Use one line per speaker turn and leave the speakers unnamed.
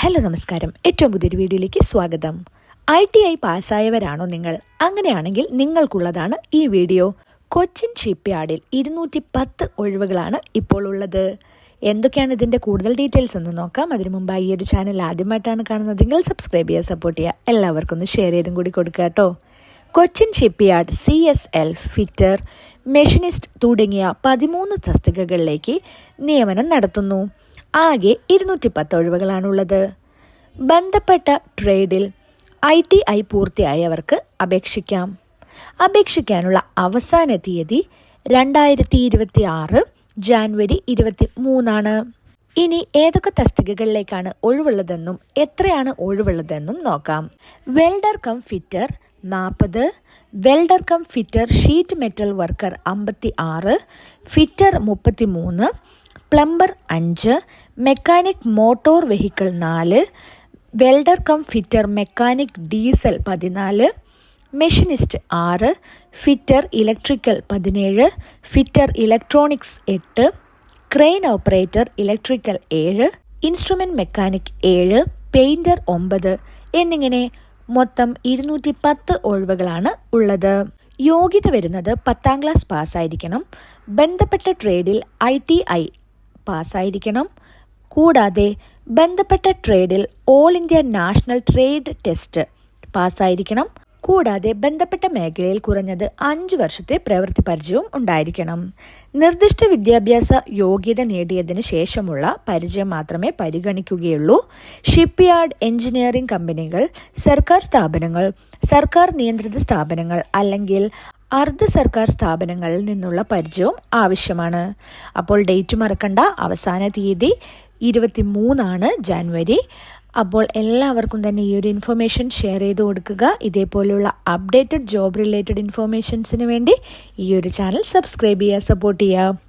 Hello നമസ്കാരം. ഏറ്റവും പുതിയൊരു വീഡിയോയിലേക്ക് സ്വാഗതം. ഐ ടി ഐ പാസ്സായവരാണോ നിങ്ങൾ? അങ്ങനെയാണെങ്കിൽ നിങ്ങൾക്കുള്ളതാണ് ഈ വീഡിയോ. കൊച്ചിൻ ഷിപ്പ്യാർഡിൽ ഇരുന്നൂറ്റി പത്ത് ഒഴിവുകളാണ് ഇപ്പോൾ ഉള്ളത്. എന്തൊക്കെയാണ് ഇതിന്റെ കൂടുതൽ ഡീറ്റെയിൽസ് ഒന്ന് നോക്കാം. അതിനു മുമ്പായി ഈ ഒരു ചാനൽ ആദ്യമായിട്ടാണ് കാണുന്നതെങ്കിൽ സബ്സ്ക്രൈബ് ചെയ്യുക സപ്പോർട്ട് ചെയ്യുക. എല്ലാവർക്കും ഒന്ന് ഷെയർ ചെയ്തും കൂടി കൊടുക്കുക കേട്ടോ. Cochin shipyard C S L fitter machinist തുടങ്ങിയ പതിമൂന്ന് തസ്തികകളിലേക്ക് നിയമനം നടത്തുന്നു. ആകെ ഇരുന്നൂറ്റി പത്ത് ഒഴിവുകളാണുള്ളത്. ബന്ധപ്പെട്ട ട്രേഡിൽ ഐ ടി ഐ പൂർത്തിയായവർക്ക് അപേക്ഷിക്കാം. അപേക്ഷിക്കാനുള്ള അവസാന തീയതി രണ്ടായിരത്തി ഇരുപത്തി ആറ് ജാനുവരി ഇരുപത്തി മൂന്നാണ് ഇനി ഏതൊക്കെ തസ്തികകളിലേക്കാണ് ഒഴിവുള്ളതെന്നും എത്രയാണ് ഒഴിവുള്ളതെന്നും നോക്കാം. വെൽഡർ കം ഫിറ്റർ നാൽപ്പത് welder cum fitter sheet metal worker അമ്പത്തി ആറ് ഫിറ്റർ മുപ്പത്തി മൂന്ന് പ്ലംബർ അഞ്ച് മെക്കാനിക് മോട്ടോർ വെഹിക്കിൾ നാല് welder cum fitter mechanic diesel പതിനാല് മെഷീനിസ്റ്റ് ആറ് ഫിറ്റർ ഇലക്ട്രിക്കൽ പതിനേഴ് ഫിറ്റർ ഇലക്ട്രോണിക്സ് എട്ട് ക്രെയിൻ ഓപ്പറേറ്റർ ഇലക്ട്രിക്കൽ ഏഴ് ഇൻസ്ട്രുമെന്റ് മെക്കാനിക് ഏഴ് പെയിന്റർ ഒമ്പത് എന്നിങ്ങനെ മൊത്തം ഇരുന്നൂറ്റി പത്ത് ഒഴിവുകളാണ് ഉള്ളത്. യോഗ്യത വരുന്നത് പത്താം ക്ലാസ് പാസ്സായിരിക്കണം. ബന്ധപ്പെട്ട ട്രേഡിൽ ഐ ടി ഐ പാസ്സായിരിക്കണം. കൂടാതെ ബന്ധപ്പെട്ട ട്രേഡിൽ all India national trade test പാസ്സായിരിക്കണം. കൂടാതെ ബന്ധപ്പെട്ട മേഖലയിൽ കുറഞ്ഞത് അഞ്ച് വർഷത്തെ പ്രവൃത്തി പരിചയവും ഉണ്ടായിരിക്കണം. നിർദ്ദിഷ്ട വിദ്യാഭ്യാസ യോഗ്യത നേടിയതിനു ശേഷമുള്ള പരിചയം മാത്രമേ പരിഗണിക്കുകയുള്ളൂ. ഷിപ്പ്യാർഡ് എഞ്ചിനീയറിംഗ് കമ്പനികൾ സർക്കാർ സ്ഥാപനങ്ങൾ സർക്കാർ നിയന്ത്രിത സ്ഥാപനങ്ങൾ അല്ലെങ്കിൽ അർദ്ധ സർക്കാർ സ്ഥാപനങ്ങളിൽ നിന്നുള്ള പരിചയവും ആവശ്യമാണ്. അപ്പോൾ ഡേറ്റ് മറക്കണ്ട. അവസാന തീയതി ഇരുപത്തി മൂന്നാണ് ജാനുവരി. അപ്പോൾ എല്ലാവർക്കും തന്നെ ഈ ഒരു ഇൻഫർമേഷൻ ഷെയർ ചെയ്ത് കൊടുക്കുക. ഇതേപോലെയുള്ള അപ്ഡേറ്റഡ് ജോബ് റിലേറ്റഡ് ഇൻഫർമേഷൻസിന് വേണ്ടി ഈ ഒരു ചാനൽ സബ്സ്ക്രൈബ് ചെയ്യുക സപ്പോർട്ട് ചെയ്യുക video.